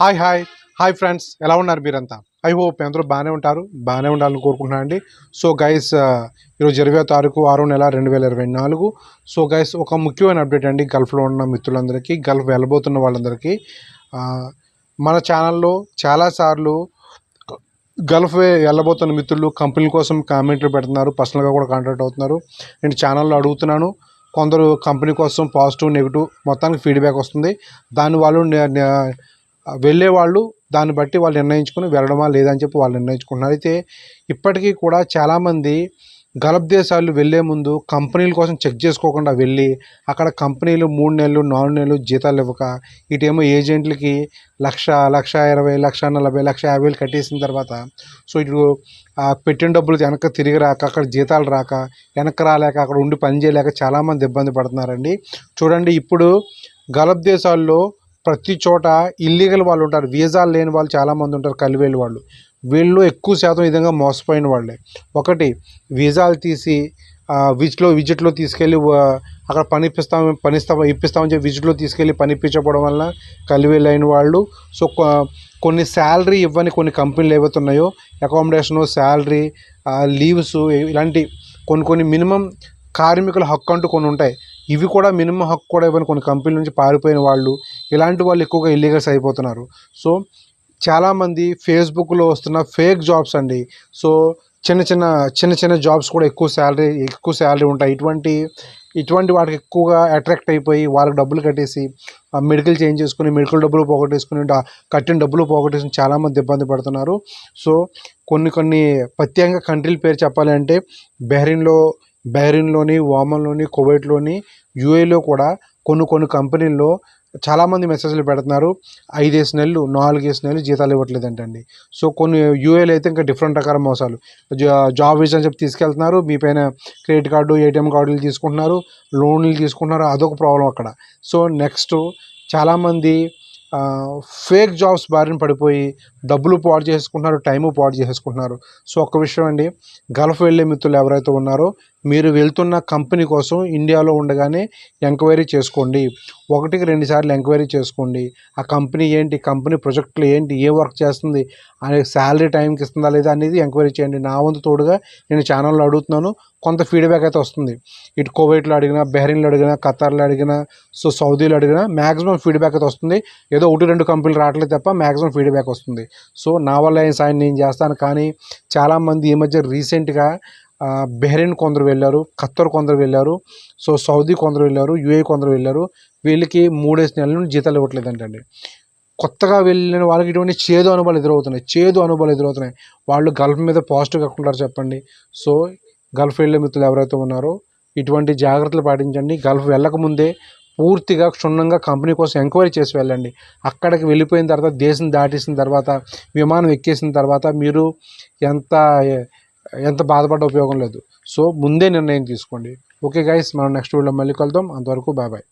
Hi hi hi friends ఎలా ఉన్నారు మీరంతా? ఐ హోప్ అందరూ బాగానే ఉంటారు. బాగానే ఉండాలని కోరుకుంటున్నాను అండి సో గైస్ uh, ఈరోజు ఇరవై తారీఖు ఆరో నెల రెండు వేల ఇరవై నాలుగు. సో గైస్ ఒక ముఖ్యమైన అప్డేట్ అండి గల్ఫ్లో ఉన్న మిత్రులందరికీ గల్ఫ్ వెళ్ళబోతున్న వాళ్ళందరికీ. మన ఛానల్లో చాలాసార్లు గల్ఫ్ వెళ్ళబోతున్న మిత్రులు కంపెనీల కోసం కామెంట్లు పెడుతున్నారు పర్సనల్గా కూడా కాంటాక్ట్ అవుతున్నారు. నేను ఛానల్లో అడుగుతున్నాను. కొందరు కంపెనీ కోసం పాజిటివ్ నెగిటివ్ మొత్తానికి ఫీడ్బ్యాక్ వస్తుంది. దాని వాళ్ళు వెళ్ళేవాళ్ళు వెళ్ళే వాళ్ళు దాన్ని బట్టి వాళ్ళు నిర్ణయించుకుని వెళ్ళడమా లేదని చెప్పి వాళ్ళు నిర్ణయించుకుంటున్నారు. అయితే ఇప్పటికీ కూడా చాలామంది గల్ఫ్ దేశాలు వెళ్ళే ముందు కంపెనీల కోసం చెక్ చేసుకోకుండా వెళ్ళి అక్కడ కంపెనీలు మూడు నెలలు నాలుగు నెలలు జీతాలు ఇవ్వక ఇటేమో ఏజెంట్లకి లక్ష లక్ష ఇరవై లక్ష నలభై లక్ష యాభై వేలు కట్టేసిన తర్వాత సో ఇటు పెట్టిన డబ్బులు వెనక తిరిగి రాక అక్కడ జీతాలు రాక వెనక రాలేక అక్కడ ఉండి పని చేయలేక చాలామంది ఇబ్బంది పడుతున్నారండి. చూడండి ఇప్పుడు గల్ఫ్ దేశాల్లో ప్రతి చోట ఇల్లీగల్ వాళ్ళు ఉంటారు. వీసాలు లేని వాళ్ళు చాలామంది ఉంటారు కలివేలు వాళ్ళు. వీళ్ళు ఎక్కువ శాతం విధంగా మోసపోయిన వాళ్ళే. ఒకటి వీసాలు తీసి విజిట్లో విజిట్లో తీసుకెళ్ళి అక్కడ పనిపిస్తాం ఇప్పిస్తాం ఇప్పిస్తామని చెప్పి విజిట్లో తీసుకెళ్ళి పనిపించకపోవడం వలన వల్ల కలివేలు అయిన వాళ్ళు. సో కొన్ని శాలరీ ఇవ్వని కొన్ని కంపెనీలు ఏవైతున్నాయో అకామిడేషను శాలరీ లీవ్స్ ఇలాంటి కొన్ని కొన్ని మినిమం కార్మికుల హక్కు అంటూ కొన్ని ఉంటాయి. ఇవి కూడా మినిమం హక్కు కూడా ఇవ్వని కొన్ని కంపెనీల నుంచి పారిపోయిన వాళ్ళు ఇలాంటి వాళ్ళు ఎక్కువగా ఇల్లీగల్స్ అయిపోతున్నారు. సో చాలామంది ఫేస్బుక్లో వస్తున్న ఫేక్ జాబ్స్ అండి. సో చిన్న చిన్న చిన్న చిన్న జాబ్స్ కూడా ఎక్కువ శాలరీ ఎక్కువ శాలరీ ఉంటాయి. ఇటువంటి ఇటువంటి వాటికి ఎక్కువగా అట్రాక్ట్ అయిపోయి వాళ్ళకి డబ్బులు కట్టేసి మెడికల్ చేంజ్ చేసుకుని మెడికల్ డబ్బులు పోగొట్టేసుకుని కట్టిన డబ్బులు పోగొట్టేసుకుని చాలామంది ఇబ్బంది పడుతున్నారు. సో కొన్ని కొన్ని ప్రత్యేకంగా కంట్రీల పేరు చెప్పాలి అంటే బెహ్రీన్లో బెహ్రీన్లోని ఓమన్లోని కువైట్లోని యూఏలో కూడా కొన్ని కొన్ని కంపెనీల్లో చాలామంది మెసేజ్లు పెడుతున్నారు. ఐదేసి నెలలు నాలుగేసి నెలలు జీతాలు ఇవ్వట్లేదంటండి. సో కొన్ని యూఏలు అయితే ఇంకా డిఫరెంట్ రకాల మోసాలు. జా- జాబ్ విజన్ అని చెప్పి తీసుకెళ్తున్నారు. మీ పైన క్రెడిట్ కార్డు ఏటీఎం కార్డులు తీసుకుంటున్నారు. లోన్లు తీసుకుంటున్నారు. అదొక ప్రాబ్లం అక్కడ. సో నెక్స్ట్ చాలామంది ఫేక్ జాబ్స్ బారిన పడిపోయి డబ్బులు పాడు చేసుకుంటున్నారు టైము పాడు చేసుకుంటున్నారు. సో ఒక్క విషయం అండి. గల్ఫ్ వెళ్ళే మిత్రులు ఎవరైతే ఉన్నారో మీరు వెళ్తున్న కంపెనీ కోసం ఇండియాలో ఉండగానే ఎంక్వైరీ చేసుకోండి. ఒకటికి రెండు సార్లు ఎంక్వైరీ చేసుకోండి. ఆ కంపెనీ ఏంటి? కంపెనీ ప్రాజెక్టులు ఏంటి? ఏ వర్క్ చేస్తుంది? అనే శాలరీ టైంకి ఇస్తుందా లేదా అనేది ఎంక్వైరీ చేయండి. నా వంతు తోడుగా నేను ఛానల్లో అడుగుతున్నాను. కొంత ఫీడ్బ్యాక్ అయితే వస్తుంది. ఇటు కువైట్లో అడిగినా బెహ్రీన్లో అడిగినా ఖతార్లో అడిగినా సో సౌదీలో అడిగినా మ్యాక్సిమం ఫీడ్బ్యాక్ అయితే వస్తుంది. ఏదో ఒకటి రెండు కంపెనీలు రావట్లేదు తప్ప మ్యాక్సిమం ఫీడ్బ్యాక్ వస్తుంది. సో నా వల్ల ఏం సాయం నేను చేస్తాను. కానీ చాలామంది ఈ మధ్య రీసెంట్గా బెహ్రెయిన్ కొందరు వెళ్ళారు ఖత్తర్ కొందరు వెళ్ళారు సో సౌదీ కొందరు వెళ్ళారు యూఏ కొందరు వెళ్ళారు. వీళ్ళకి మూడేసి నెలల నుండి జీతాలు ఇవ్వట్లేదంటండి. కొత్తగా వెళ్ళిన వాళ్ళకి ఇటువంటి చేదు అనుభవాలు ఎదురవుతున్నాయి చేదు అనుభవాలు ఎదురవుతున్నాయి. వాళ్ళు గల్ఫ్ మీద పాజిటివ్ కాకుండా చెప్పండి. సో గల్ఫ్ వెళ్ళే మిత్రులు ఎవరైతే ఉన్నారో ఇటువంటి జాగ్రత్తలు పాటించండి. గల్ఫ్ వెళ్ళకముందే పూర్తిగా క్షుణ్ణంగా కంపెనీ కోసం ఎంక్వైరీ చేసి వెళ్ళండి. అక్కడికి వెళ్ళిపోయిన తర్వాత దేశం దాటేసిన తర్వాత విమానం ఎక్కేసిన తర్వాత మీరు ఎంత ఎంత బాధపడ్డ ఉపయోగం లేదు. సో ముందే నిర్ణయం తీసుకోండి. ఓకే గైస్ మనం నెక్స్ట్ వీడియోలో మళ్ళీ కలుద్దాం. అంతవరకు బాయ్ బాయ్